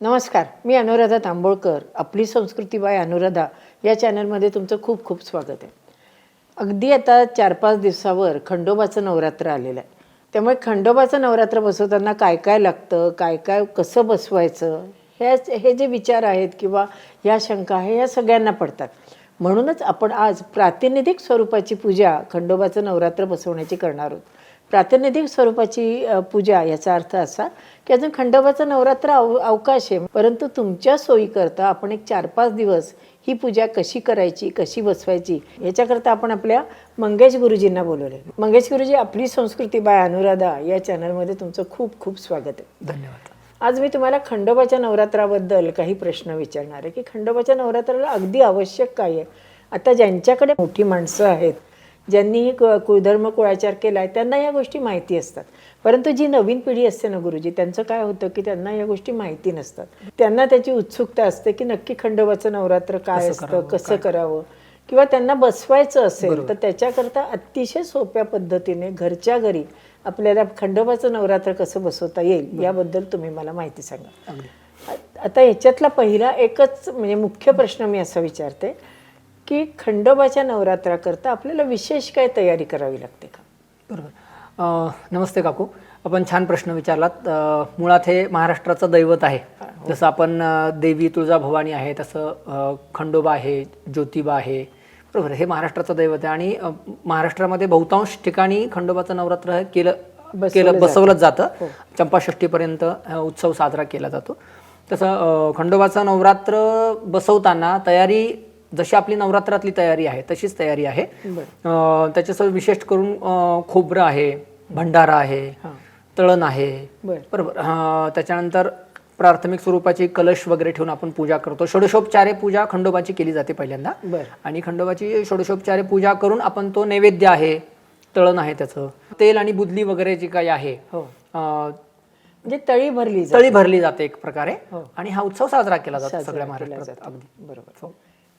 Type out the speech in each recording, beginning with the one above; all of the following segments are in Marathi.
नमस्कार मी अनुराधा तांबोळकर आपली संस्कृती बाय अनुराधा या चॅनलमध्ये तुमचं खूप खूप स्वागत आहे. अगदी आता चार पाच दिवसावर खंडोबाचं नवरात्र आलेलं आहे. त्यामुळे खंडोबाचं नवरात्र बसवताना काय काय लागतं काय काय कसं बसवायचं ह्याच हे जे विचार आहेत किंवा ह्या शंका आहे ह्या सगळ्यांना पडतात. म्हणूनच आपण आज प्रातिनिधिक स्वरूपाची पूजा खंडोबाचं नवरात्र बसवण्याची करणार आहोत. प्रातिनिधिक स्वरूपाची पूजा याचा अर्थ असा की अजून खंडोबाचं नवरात्र अव अवकाश आहे. परंतु तुमच्या सोयीकरता आपण एक चार पाच दिवस ही पूजा कशी करायची कशी बसवायची याच्याकरता आपण आपल्या मंगेश गुरुजींना बोलवले मंगेश गुरुजी आपली संस्कृती बाय अनुराधा या चॅनलमध्ये तुमचं खूप खूप स्वागत आहे. धन्यवाद. आज मी तुम्हाला खंडोबाच्या नवरात्राबद्दल काही प्रश्न विचारणार आहे की खंडोबाच्या नवरात्राला अगदी आवश्यक काय आहे? आता ज्यांच्याकडे मोठी माणसं आहेत ज्यांनी क- कुळधर्म कुळाचार केला आहे त्यांना या गोष्टी माहिती असतात. परंतु जी नवीन पिढी असते ना गुरुजी त्यांचं काय होतं की त्यांना या गोष्टी माहिती नसतात. त्यांना त्याची उत्सुकता असते की नक्की खंडोबाचं नवरात्र काय असतं कसं करावं. किंवा त्यांना बसवायचं असेल तर त्याच्याकरता अतिशय सोप्या पद्धतीने घरच्या घरी आपल्याला खंडोबाचं नवरात्र कसं बसवता येईल याबद्दल तुम्ही मला माहिती सांगा. आता ह्याच्यातला पहिला एकच म्हणजे मुख्य प्रश्न मी असा विचारते की खंडोबाच्या नवरात्राकरता आपल्याला विशेष काय तयारी करावी लागते का? बरोबर. नमस्ते काकू. आपण छान प्रश्न विचारलात. मुळात हे महाराष्ट्राचं दैवत आहे. जसं आपण देवी तुळजाभवानी आहे तसं खंडोबा आहे ज्योतिबा आहे. बरोबर हे महाराष्ट्राचं दैवत आहे. आणि महाराष्ट्रामध्ये बहुतांश ठिकाणी खंडोबाचं नवरात्र हे केलं केलं बसवलं जातं. चंपाषष्टीपर्यंत अं, उत्सव साजरा केला जातो. तसं खंडोबाचं नवरात्र बसवताना तयारी जशी आपली नवरात्रातली तयारी आहे तशीच तयारी आहे. त्याच्यासोबत विशेष करून खोबरं आहे भंडारा आहे तळण आहे. बरं. बरोबर. त्याच्यानंतर प्राथमिक स्वरूपाची कलश वगैरे ठेवून आपण पूजा करतो. षोडशोपचारे पूजा खंडोबाची केली जाते पहिल्यांदा. आणि खंडोबाची षोडशोपचारे पूजा करून आपण तो नैवेद्य आहे तळण आहे त्याचं. तेल आणि बुदली वगैरे जी काही आहे हो. म्हणजे तळी भरली. तळी भरली जाते एक प्रकारे. हो. आणि हा उत्सव साजरा केला जातो सगळ्या महाराष्ट्रात. अगदी. बरोबर.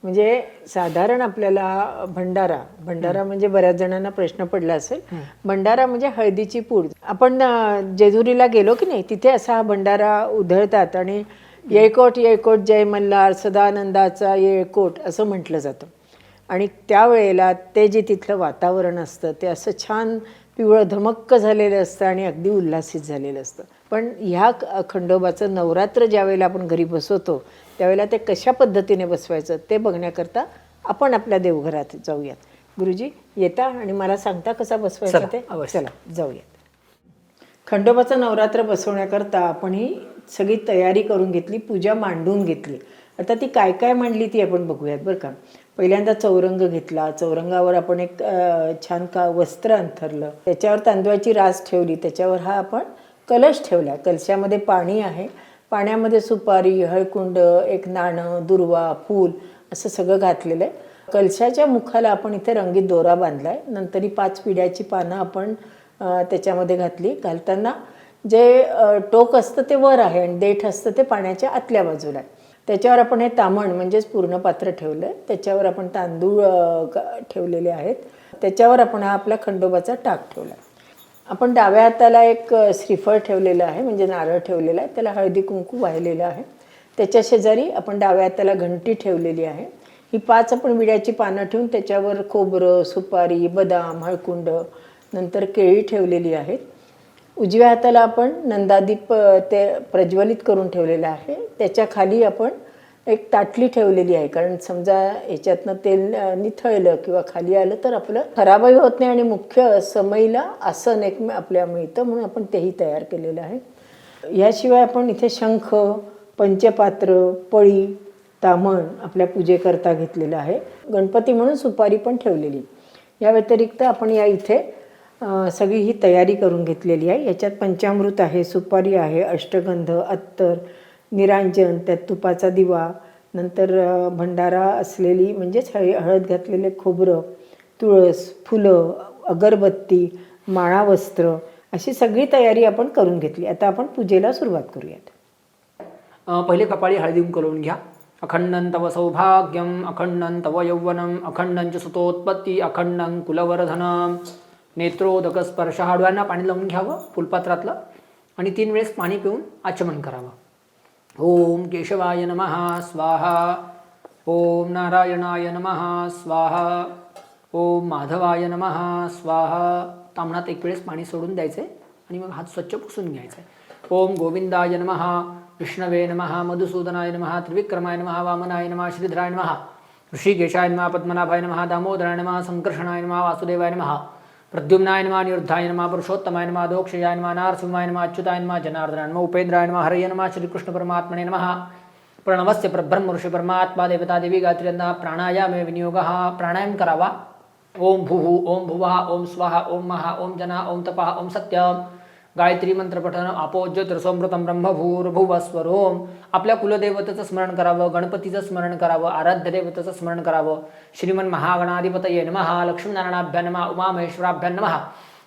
म्हणजे साधारण आपल्याला भंडारा भंडारा म्हणजे बऱ्याच जणांना प्रश्न पडला असेल. भंडारा म्हणजे हळदीची पूड. आपण जेजुरीला गेलो की नाही तिथे असा हा भंडारा उधळतात आणि येळकोट येळकोट जय मल्हार सदानंदाचा येळकोट असं म्हटलं जातं. आणि त्यावेळेला ते जे तिथलं वातावरण असतं ते असं छान पिवळं धमक्क झालेलं असतं आणि अगदी उल्हासित झालेलं असतं. पण ह्या खंडोबाचं नवरात्र ज्या वेळेला आपण घरी बसवतो त्यावेळेला ते कशा पद्धतीने बसवायचं ते बघण्याकरता आपण आपल्या देवघरात जाऊयात. गुरुजी येता आणि मला सांगता कसा बसवायचा ते. चला जाऊयात. खंडोबाचं नवरात्र बसवण्याकरता आपण ही सगळी तयारी करून घेतली पूजा मांडून घेतली. आता ती काय काय मांडली ती आपण बघूयात बरं का. पहिल्यांदा चौरंग घेतला चौरंगावर आपण एक छान का वस्त्र अंथरलं त्याच्यावर तांदूळाची रास ठेवली त्याच्यावर हा आपण कलश ठेवला कलशामध्ये पाणी आहे. पाण्यामध्ये सुपारी हळकुंड एक नाणं दुर्वा फूल असं सगळं घातलेलं आहे. कलशाच्या मुखाला आपण इथे रंगीत दोरा बांधला आहे नंतर ही पाच पिढ्याची पानं आपण त्याच्यामध्ये घातली. घालताना जे टोक असतं ते वर आहे आणि देठ असतं ते पाण्याच्या आतल्या बाजूला आहे. त्याच्यावर आपण हे तामण म्हणजेच पूर्ण पात्र ठेवलं आहे त्याच्यावर आपण तांदूळ ठेवलेले आहेत. त्याच्यावर आपण हा आपला खंडोबाचा टाक ठेवला आहे आपण डाव्या हाताला एक श्रीफळ ठेवलेलं आहे म्हणजे नारळ ठेवलेला आहे त्याला हळदी कुंकू वाहिलेलं आहे. त्याच्या शेजारी आपण डाव्या हाताला घंटी ठेवलेली आहे. ही पाच आपण विड्याची पानं ठेवून त्याच्यावर खोबरं सुपारी बदाम हळकुंड नंतर केळी ठेवलेली आहेत. उजव्या हाताला आपण नंदादीप ते प्रज्वलित करून ठेवलेलं आहे. त्याच्याखाली आपण एक ताटली ठेवलेली आहे. कारण समजा ह्याच्यातनं तेल निथळलं किंवा खाली आलं तर आपलं खराबही होत नाही आणि मुख्य समईला आसन एक आपल्या मिळतं. म्हणून आपण तेही तयार केलेलं आहे. याशिवाय आपण इथे शंख पंचपात्र पळी तामण आपल्या पूजेकरता घेतलेलं आहे. गणपती म्हणून सुपारी पण ठेवलेली. या व्यतिरिक्त आपण या इथे सगळी ही तयारी करून घेतलेली आहे. याच्यात पंचामृत आहे सुपारी आहे अष्टगंध अत्तर निरांजन त्यात तुपाचा दिवा नंतर भंडारा असलेली म्हणजेच हळी हळद घातलेले खोबरं तुळस फुलं अगरबत्ती माळा वस्त्र अशी सगळी तयारी आपण करून घेतली. आता आपण पूजेला सुरुवात करूयात. पहिले कपाळी हळदी करून घ्या. अखंडन तव सौभाग्यम अखंडन तव यौवनम अखंडन सुतोत्पत्ती अखंडन कुलवर्धनम. नेत्रोदक स्पर्श हाडव्यांना पाणी लावून घ्यावं फुलपात्रातलं. आणि तीन वेळेस पाणी पिऊन आचमन करावं. ओम केशवाय नमः स्वाहा। ओम नारायणाय नमः स्वाहा। ओम माधवाय नमः स्वाहा। तामणात एक वेळेस पाणी सोडून द्यायचे आणि मग हात स्वच्छ पुसून घ्यायचे ओम गोविंदाय नमः विष्णवे नमः मधुसूदनाय नमः त्रिविक्रमाय नमः वामनाय नमः श्रीधराय नमः ऋषिकेशाय नमः पद्मनाभाय नमः दामोदराय नमः संकर्षणाय नमः वासुदेवाय नमः। प्रद्युम्नाय नमः पुरुषोत्तमायनमा नमः पुरुषोत्तमाय नमः दोक्षयाय नमः नारसिंहाय नमः श्रीकृष्णपरमात्मने नमः प्रणवस्य परब्रह्म ऋषी परमात्मा देवता देवी गायत्र्यांना प्राणायामे विनियोगः प्राणायाम करावा। ओम भूः ओम भुवः ओम स्वाहा ओम महा ओम जना ओम तपः ओम सत्यम। गायत्री मंत्रपठन आपो ज्योतिर्समृतम ब्रह्मभूर्भुवस्वरोम. आपल्या कुलदेवतेचं स्मरण करावं गणपतीचं स्मरण करावं आराध्य देवतेचं स्मरण करावं. श्रीमन महागणाधिपतये नमः लक्ष्मीनारायणाभ्या नमः उमामहेश्वराभ्या नमः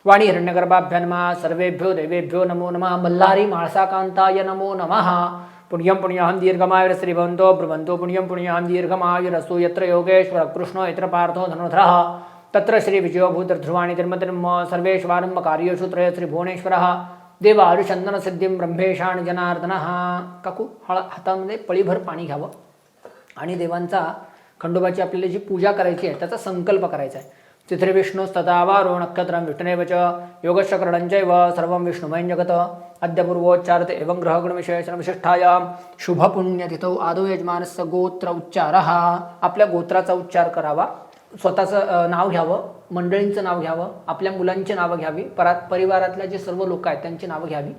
वाणी हिरण्यगर्भाभ्या नमः सर्वेभ्यो देवेभ्यो नमो नमः मल्हारी माळसाकांताय नमो नमः. पुण्यं पुण्याहं दीर्घमायुर श्रीभवन्तो ब्रुवन्तो पुण्यं पुण्याहं दीर्घमायुरस्तु यत्र योगेश्वरकृष्णो यत्र पार्थो धनुधरः तत्र श्री विजयो भूतध्रुवाणि तिर्मतिर्म सर्वेश्वारंभ कार्येषु त्रय श्री भुवनेश्वरः देव आयुषंदन सिद्धिं ब्रह्मेशाण जनार्दनः। काकू हळ हातामध्ये पळीभर पाणी घ्यावं. आणि देवांचा खंडोबाची आपल्याला जी पूजा करायची आहे त्याचा संकल्प करायचा आहे. तिथे विष्णू तथावारो नक्षत्रं विष्णुनेव च योगश्चक्रणञ्चैव सर्वं विष्णुमयं जगत। अद्यपूर्वोच्चारते एवं ग्रहगणविशेषणविशिष्ठायां शुभपुण्यतिथौ आदौ यजमानस्य गोत्र उच्चारः। आपल्या गोत्राचा उच्चार करावा. स्वतःचं नाव घ्यावं मंडळींचं नाव घ्यावं आपल्या मुलांची नावं घ्यावी परा परिवारातल्या जे सर्व लोक आहेत त्यांची नावं घ्यावी.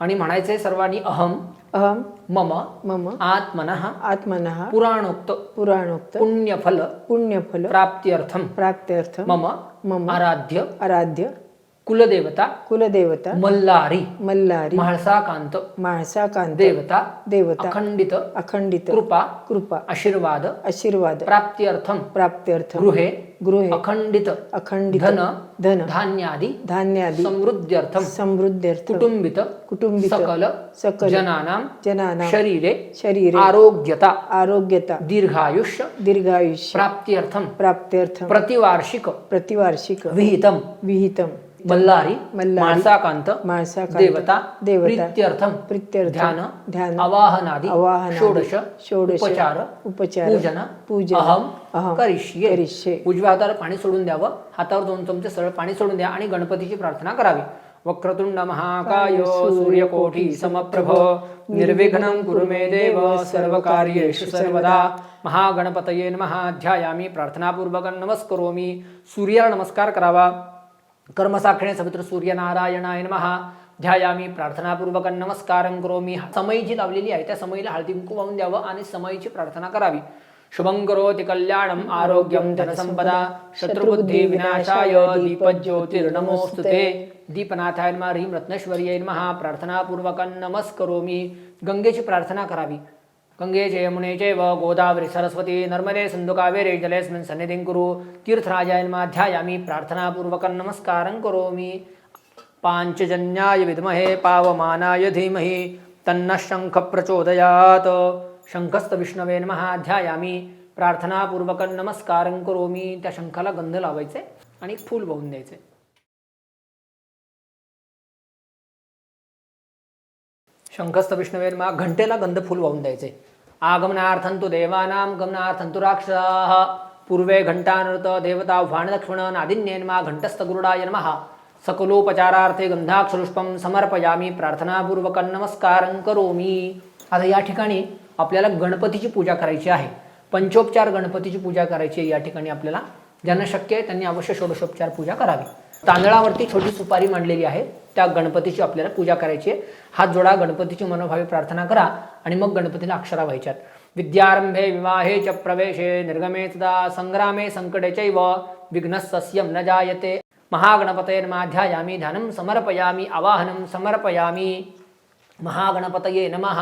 आणि म्हणायचे सर्वांनी अहम अहम मम मम आत्मनः आत्मनः पुराणोक्त पुराणोक्त पुण्यफल पुण्यफल प्राप्त्यर्थम प्राप्त्यर्थ मम मम आराध्य आराध्य कुलदेवता कुलदेवता मल्लारी मल्लारी म्हाळसाकांत माळसाकांत देवता देवता अखंडित अखंडित कृपा कृपा आशीर्वाद आशीर्वाद प्राप्त्यर्थम प्राप्त्यर्थ गृहे गृहे अखंडित अखंडित धन धन धान्यादी धान्यादी समृद्ध्यर्थम समृद्ध्यर्थ कुटुंबित कुटुंबित सकल सकल जनानां जनानां शरीरे शरीरे आरोग्यता आरोग्यता दीर्घायुष्य दीर्घायुष्य प्राप्त्यर्थम प्राप्त्यर्थ प्रतिवार्षिक प्रतिवार्षिक विहितम विहितम मल्लारी माळसाकांत, देवता देवता, प्रीत्यर्थम ध्यान ध्यान, अवाहनादी, षोडश षोडश, उपचार उपचार, पूजन पूजन, अहम अहम, करिष्ये करिष्ये. उजव्या हातावर पाणी सोडून द्यावं हातावर दोन चमचे सरळ पाणी सोडून द्या आणि गणपतीची प्रार्थना करावी. वक्रतुंड महाकाय सूर्यकोटी समप्रभ निर्विघ्नं कुरु मे देव सर्वकार्येषु सर्वदा. महागणपतये नमः ध्यायामी प्रार्थनापूर्वक नमस्करोमी. सूर्याला नमस्कार करावा. कर्मसाक्षिणे सवित्र सूर्यनारायणाय महा ध्यायामी प्रार्थनापूर्वक नमस्कारं करोमी. समयी जी लावलेली आहे त्या समयीला हळदी कुंकू वाहून द्यावं आणि समयीची प्रार्थना करावी. शुभं करोति कल्याणम् आरोग्यं धनसंपदा शत्रुबुद्धी विनाशाय दीपज्योतिर्नमोऽस्तु ते. दीपनाथाय नमः ह्रीं रत्नेश्वर्यै नमः. प्रार्थनापूर्वकं नमस्करोमी. गंगेची प्रार्थना करावी. गंगे च यमुने चैव गोदावरी सरस्वती नर्मदे सिंधुकावेरे कावेरे जलेऽस्मिन् सन्निधिं कुरु। तीर्थराजाय माध्यायामि प्रार्थनापूर्वकं नमस्कारं करोमि। पाञ्चजन्याय विद्महे पावमानाय धीमहि। तन्नः शङ्ख प्रचोदयात् शङ्खस्थ विष्णवे नमः प्रार्थनापूर्वकं नमस्कारं करोमि। त्या शंखाला गंध लावायचे आणि फूल वाहून द्यायचे. शंखस्थ विष्णवे घंटेला गंध फुल वाहून द्यायचे. आगमनार्थं तु देवानां राक्षसाः. पूर्वे घंटानृत देवता वाणलक्ष्मण नादिन्ये घंटस्थ गुरुडाय नमः. सकलोपचारार्थे गंधाक्षरुष्पं समर्पयामी. प्रार्थनापूर्वकं नमस्कारं करोमी. आता या ठिकाणी आपल्याला गणपतीची पूजा करायची आहे. पंचोपचार गणपतीची पूजा करायची आहे. या ठिकाणी आपल्याला ज्यांना शक्य आहे त्यांनी अवश्य षोडशोपचार पूजा करावी. तांदळावरती छोटी सुपारी मांडलेली आहे. त्या गणपतीची आपल्याला पूजा करायची आहे. हात जोडा गणपतीची मनोभावी प्रार्थना करा आणि मग गणपतीला अक्षरा व्हायच्यात विद्यारंभे विवाहे च प्रवेशे निर्गमे सदा संग्रामे संकटे चैव विघ्नस्सस्यं न जायते। महागणपतये नमाध्यायामी ध्यानं समर्पयामी आवाहनं समर्पयामी। महागणपतये नमः।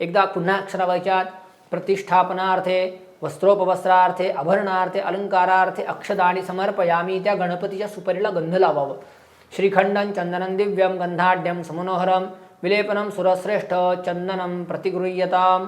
एकदा पुन्हा अक्षरा व्हायच्यात प्रतिष्ठापनार्थे वस्त्रोपवस्त्रार्थे आभरणार्थे अलंकारार्थे अक्षदानी समर्पयामी त्या गणपतीच्या सुपारीला गंध लावावं. श्रीखंडं चंदनं दिव्यं गंधाढ्यं समनोहरं विलेपनं सुरश्रेष्ठ चंदनं प्रतिगृह्यताम्.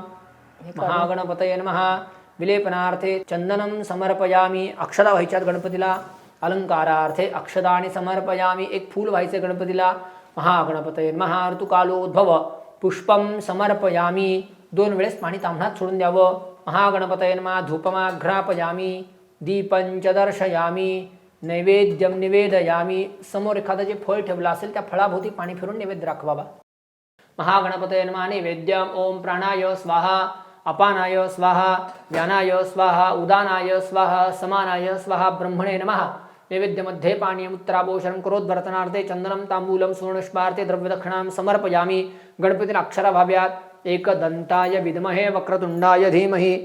महागणपतये नमः. विलेपनार्थे चंदनं समर्पयामी अक्षदा व्हायच्यात गणपतीला. अलंकारार्थे अक्षदानी समर्पयामी एक फूल व्हायचे गणपतीला. महागणपतये नमः. ऋतुकालोद्भव पुष्पम समर्पयामी. दोन वेळेस पाणी तांबणात सोडून द्यावं. महागणपतयन्मा धूपमाघ्रापयामी दीपंच दर्शयामी नैवेद्यम निवेदयामी समोर एखादं जे फळ ठेवलं असेल त्या फळाभोवती पाणी फिरून नैवेद्य राखवावा महागणपतये नमः नैवेद्यम ओम प्राणाय स्वाहा अपानाय स्वाहा ज्ञानाय स्वाहा उदानाय स्वाहा समानाय स्वाहा ब्रह्मणे नमः। नैवेद्यमध्ये पानीयम् उत्तराभूषणं करोद्वर्तनार्थे चन्दनं ताम्बूलं सुवर्णष्पार्थे द्रव्यदक्षिणां समर्पयामि। गणपतीला अक्षराभाव्यात एकदंताय विद्महे वक्रतुंडाय धीमहि।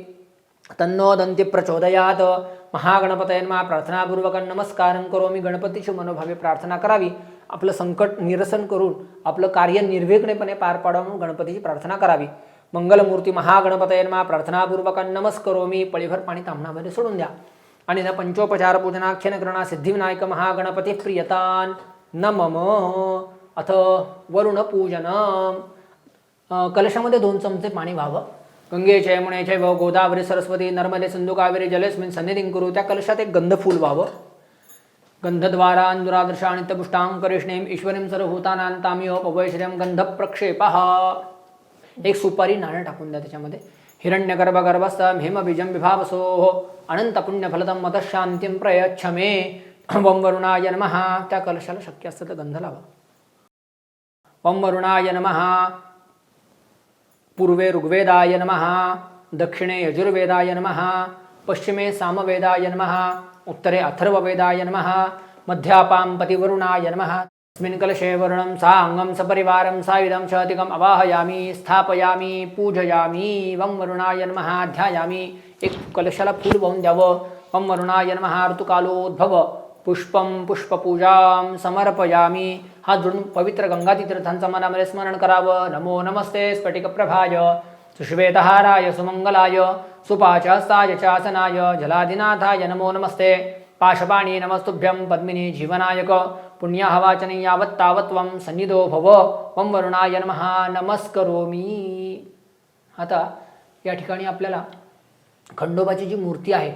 तन्नो दंती प्रचोदयात। महागणपतयन्मा प्रार्थनापूर्वक नमस्कार करोमी। गणपतीची मनोभावे प्रार्थना करावी। आपलं संकट निरसन करून आपलं कार्य निर्विघ्नपणे पार पाडावं म्हणून गणपतीची प्रार्थना करावी। मंगलमूर्ती महागणपतयन्मा प्रार्थनापूर्वक नमस्करोमी। पळीभर पाणी तांबणामध्ये सोडून द्या। आणि न पंचोपचार पूजनाख्यन करणा सिद्धिविनायक महागणपती प्रियतान न मम अथ वरुण पूजनम कलशामध्ये दोन चमचे पाणी व्हावं. गंगेच्या यमुनेच्या व गोदावरी सरस्वती नर्मदे सिंधू कावेरी जलेस्मिन सन्निधिं करू. त्या कलशात एक गंधफूल व्हावं. गंधद्वारांदुरादृशा नित्यपुष्टां करिष्णीं ईश्वरीं सर्वभूतानां तामियो गंध गंधप्रक्षेपः एक सुपारी नाणं टाकून द्या त्याच्यामध्ये. हिरण्यगर्भ गर्भस्थं हेमबीजं विभावसोः. अनंत पुण्यफलदं मतशांतीम प्रयच्छ मे वम वरुणाय नमः. त्या कलशाला शक्य असतं तर गंध लावा. वम वरुणाय नमः. पूर्वे ऋग्वेदाय नमः दक्षिणे यजुर्वेदाय नमः पश्चिमे सामवेदाय नमः उत्तरे अथर्ववेदाय नमः मध्यापां पतिवरुणाय नमः। अस्मिन् कलशे वरुणं साङ्गं सपरिवारं सायुधं शतिकम् अवाहयामि स्थापयामि पूजयामि वं वरुणाय नमः ध्यायामि। एक कलशाला फूल वाहून द्यावं वं वरुणाय नमः ऋतुकालोद्भव। पुष्पं पुष्पपूजां समर्पयामी। हा जोडून पवित्र गंगातीर्थांचं मनामध्ये स्मरण करावं। नमो नमस्ते स्फटिकप्रभाय। सुश्वेतहाराय सुमंगलाय सुपाचहस्ताय चासनाय जलादिनाथाय नमो नमस्ते। पाशपाणी नमस्तुभ्यं पद्मिनी जीवनायक। पुण्यहवाचने यावत् तावत् सन्निधो भव। वं वरुणाय नमः। नमस्करोमी। आता या ठिकाणी आपल्याला खंडोबाची जी मूर्ती आहे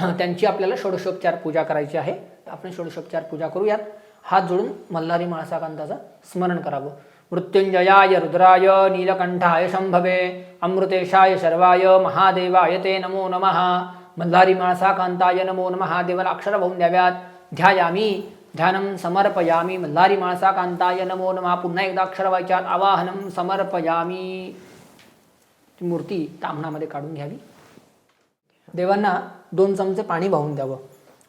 त्यांची आपल्याला षोडशोपचार पूजा करायची आहे. आपण षोडशोपचार पूजा करूयात. हात जोडून मल्हारी माळसाकांताचं स्मरण करावं. मृत्युंजयाय रुद्राय नीलकंठाय शंभवे अमृतेशाय शर्वाय महादेवाय ते नमो नमः. मल्हारी माळसाकांताय नमो नमः. देवाला अक्षर भाऊन द्याव्यात. ध्यायामी ध्यानं समर्पयामी. मल्हारी माळसाकांताय नमो नमः. पुन्हा एकदा अक्षर व्हायच्यात आवाहनं समर्पयामी. ती मूर्ती ताम्हणामध्ये काढून घ्यावी. देवांना दोन चमचे पाणी वाहून द्यावं.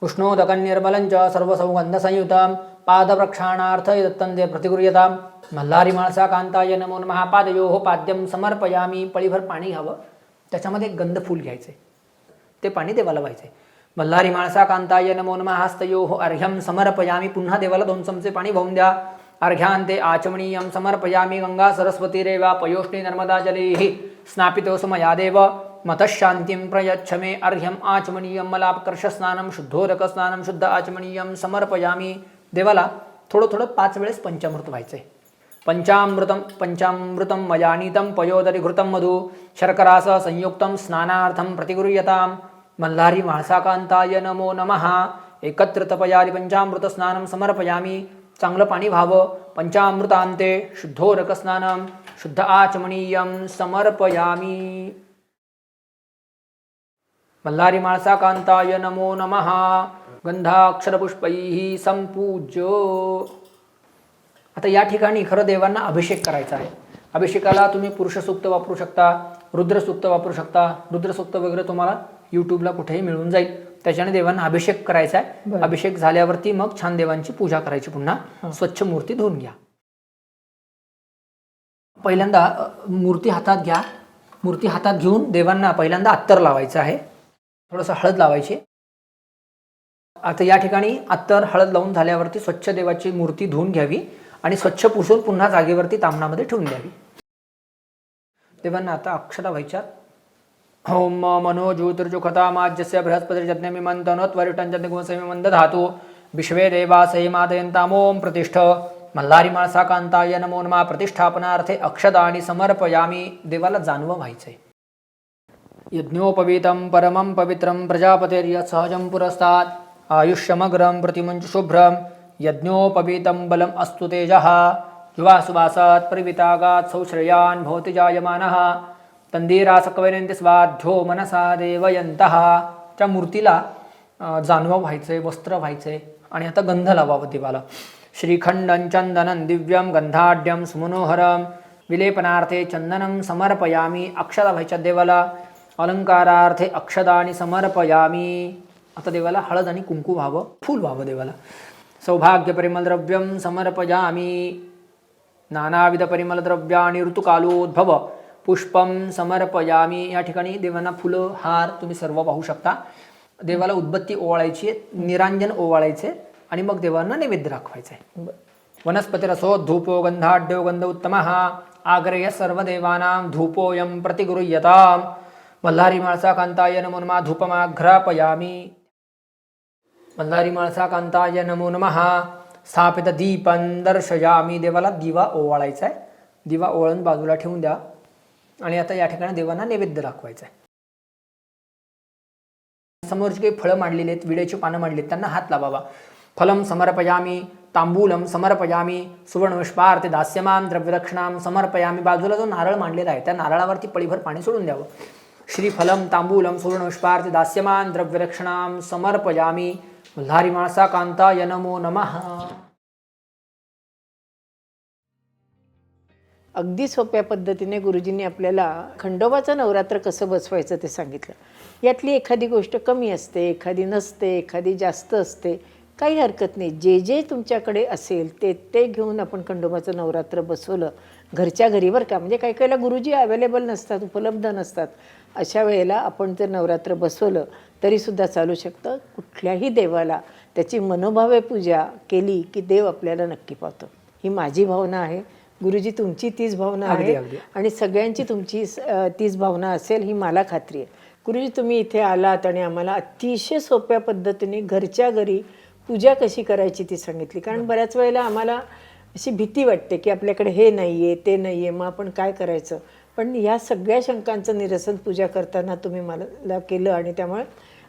उष्णोदकं निर्मलंच सर्वसौगंधसंयुतं पादप्रक्षाणार्थ दत्तंते प्रतिगृह्यतां मल्हारी माळसा कांताय नमो नमः। पादयोः पाद्यं समर्पयामी। पळीभर पाणी घ्यावं त्याच्यामध्ये एक गंध घ्यायचे। ते पाणी देवाला व्हायचे। मल्हारी माळसा कांताय नमो नमः। हस्तयोः अर्घ्यं समर्पयामी। पुन्हा देवाला दोन चमचे पाणी वाहून द्या। अर्घ्यान्ते आचमणीयं समर्पयामी। गंगा सरस्वती रेवा। पयोष्णी नर्मदा जलैः स्नापितोऽसमया देव मतशान्तिं प्रयच्छ मे अर्घ्यम् आचमनीयं मलापकर्षस्नानं शुद्धोदकस्नानं शुद्ध आचमनीयं समर्पयामी। देवाला थोडं थोडं पाच वेळेस पंचामृत व्हायचंय. पंचामृतं पंचामृतं मया नीतं घृतं मधु शर्करास संयुक्तं स्नानार्थं प्रतिगृह्यतां मल्हारी माळसाकांताय नमो नमः। एकत्र तपयारी पंचामृत स्नानं समर्पयामी। चांगलं पाणी व्हावं। पंचामृतांते शुद्धोरकस्नानं शुद्ध आचमनीयं समर्पयामी। मल्हारी माळसा कांताय नमो नमः। गंधाक्षरपुष्पैः संपूज्य। आता या ठिकाणी खरं देवांना अभिषेक करायचा आहे. अभिषेकाला तुम्ही पुरुष सूक्त वापरू शकता रुद्र सूक्त वापरू शकता. रुद्र सूक्त वगैरे तुम्हाला युट्यूबला कुठेही मिळून जाईल. त्याच्याने देवांना अभिषेक करायचा आहे. अभिषेक झाल्यावरती मग छान देवांची पूजा करायची. पुन्हा स्वच्छ मूर्ती धुवून घ्या. पहिल्यांदा मूर्ती हातात घ्या. मूर्ती हातात घेऊन देवांना पहिल्यांदा अत्तर लावायचं आहे. थोडंसं हळद लावायची. आता या ठिकाणी अत्तर हळद लावून झाल्यावरती स्वच्छ देवाची मूर्ती धुवून घ्यावी आणि स्वच्छ पुसून पुन्हा जागेवरती तामणामध्ये ठेवून द्यावी. देवांना आता अक्षता व्हायच्या. ओम मनो ज्योतिर्जुखतामाज्यस्य बृहस्पतिर्जज्ञमिमन्तनोत्वरिटञ्जनिगुंसमिमन्द धातु विश्वे देवा मादयन्तामोम प्रतिष्ठ. मल्हारी माळसा कांताय नमो नमा. प्रतिष्ठापनार्थे अक्षदानी समर्पयामी. देवाला जाणवं व्हायचंय. यज्ञोपवीतं परमं पवित्रं प्रजापतिर्यत् सहजं पुरस्तात्। आयुष्यमग्रं प्रतिमुञ्च शुभ्रं। यज्ञोपवीतं बलम् अस्तु तेजः। युवासुवासात् परिवितागात् सौश्रयान् भवति जायमानः। तंदीरासकवैनंती स्वाध्यो मनसा देवयंतः त्या मूर्तीला अं, जानवं वस्त्र व्हायचे आणि आता गंध लावावं देवाला श्रीखंडन चंदनं दिव्यं गंधाढ्यं सुमनोहरं। विलेपनार्थे चंदनं समर्पयामी अक्षदा व्हायच्या देवाला। अलंकारार्थे अक्षदानी समर्पयामी। आता देवाला हळद आणि कुंकू व्हावं फूल व्हावं देवाला. सौभाग्य परिमल द्रव्यम समर्पयामी। नानाविध परिमल द्रव्याणी ऋतुकालोद्भव पुष्पम समर्पयामी। या ठिकाणी देवांना फुलं हार तुम्ही सर्व पाहू शकता. देवाला उदबत्ती ओवाळायची निरांजन ओवाळायचे आणि मग देवांना नैवेद्य दाखवायचं आहे. वनस्पतिरसो धूपो गंधाढ्यो गंध उत्तम आग्रेय सर्वदेवानां धूपोऽयं प्रतिगृह्यताम्। मल्हारी माळसा कांताय नमो नमः धूपमाघ्रापयामी। मल्हारी माळसा कांताय नमो नमः स्थापित दीपन दर्शयामी। देवाला दिवा ओवाळायचा आहे. दिवा ओवाळून बाजूला ठेवून द्या. आणि आता या ठिकाणी देवांना नैवेद्य दाखवायचा आहे. समोरची काही फळं मांडलेली आहेत विड्याची पानं मांडली आहेत त्यांना हात लावावा. फलम समर्पयामी तांबूलम समर्पयामी सुवर्णविष्पार्थे दास्यमान द्रव्यदक्षिणाम समर्पयामी बाजूला जो नारळ मांडलेला आहे त्या नारळावरती पळीभर पाणी सोडून द्यावं. श्रीफलम तांबूलम सुवर्णपुष्पार्थ दास्यमान द्रव्यरक्षणां समर्पयामी. मल्हारी माणसा कांता नमो नमः. अगदी सोप्या पद्धतीने गुरुजींनी आपल्याला खंडोबाचं नवरात्र कसं बसवायचं ते सांगितलं. यातली एखादी गोष्ट कमी असते एखादी नसते एखादी जास्त असते काही हरकत नाही. जे जे तुमच्याकडे असेल ते ते घेऊन आपण खंडोबाचं नवरात्र बसवलं. घरच्या घरीवर का म्हणजे काही काहीला गुरुजी अवेलेबल नसतात उपलब्ध नसतात. अशा वेळेला आपण जर नवरात्र बसवलं तरीसुद्धा चालू शकतं. कुठल्याही देवाला त्याची मनोभावे पूजा केली की देव आपल्याला नक्की पावतो. ही माझी भावना आहे. गुरुजी तुमची तीच भावना आहे. आणि सगळ्यांची तुमची तीच भावना असेल ही मला खात्री आहे. गुरुजी तुम्ही इथे आलात आणि आम्हाला अतिशय सोप्या पद्धतीने घरच्या घरी पूजा कशी करायची ती सांगितली. कारण बऱ्याच वेळेला आम्हाला अशी भीती वाटते की आपल्याकडे हे नाही आहे ते नाही आहे मग आपण काय करायचं? पण या सगळ्या शंकांचं निरसन पूजा करताना तुम्ही मला केलं आणि त्यामुळे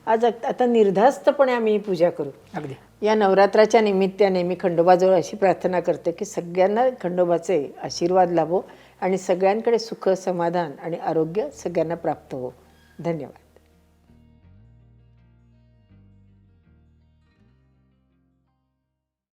आज आत- आता निर्धास्तपणे आम्ही ही पूजा करू. अगदी. या नवरात्राच्या निमित्ताने मी खंडोबाजवळ अशी प्रार्थना करते की सगळ्यांना खंडोबाचे आशीर्वाद लाभो आणि सगळ्यांकडे सुख समाधान आणि आरोग्य सगळ्यांना प्राप्त हो. धन्यवाद.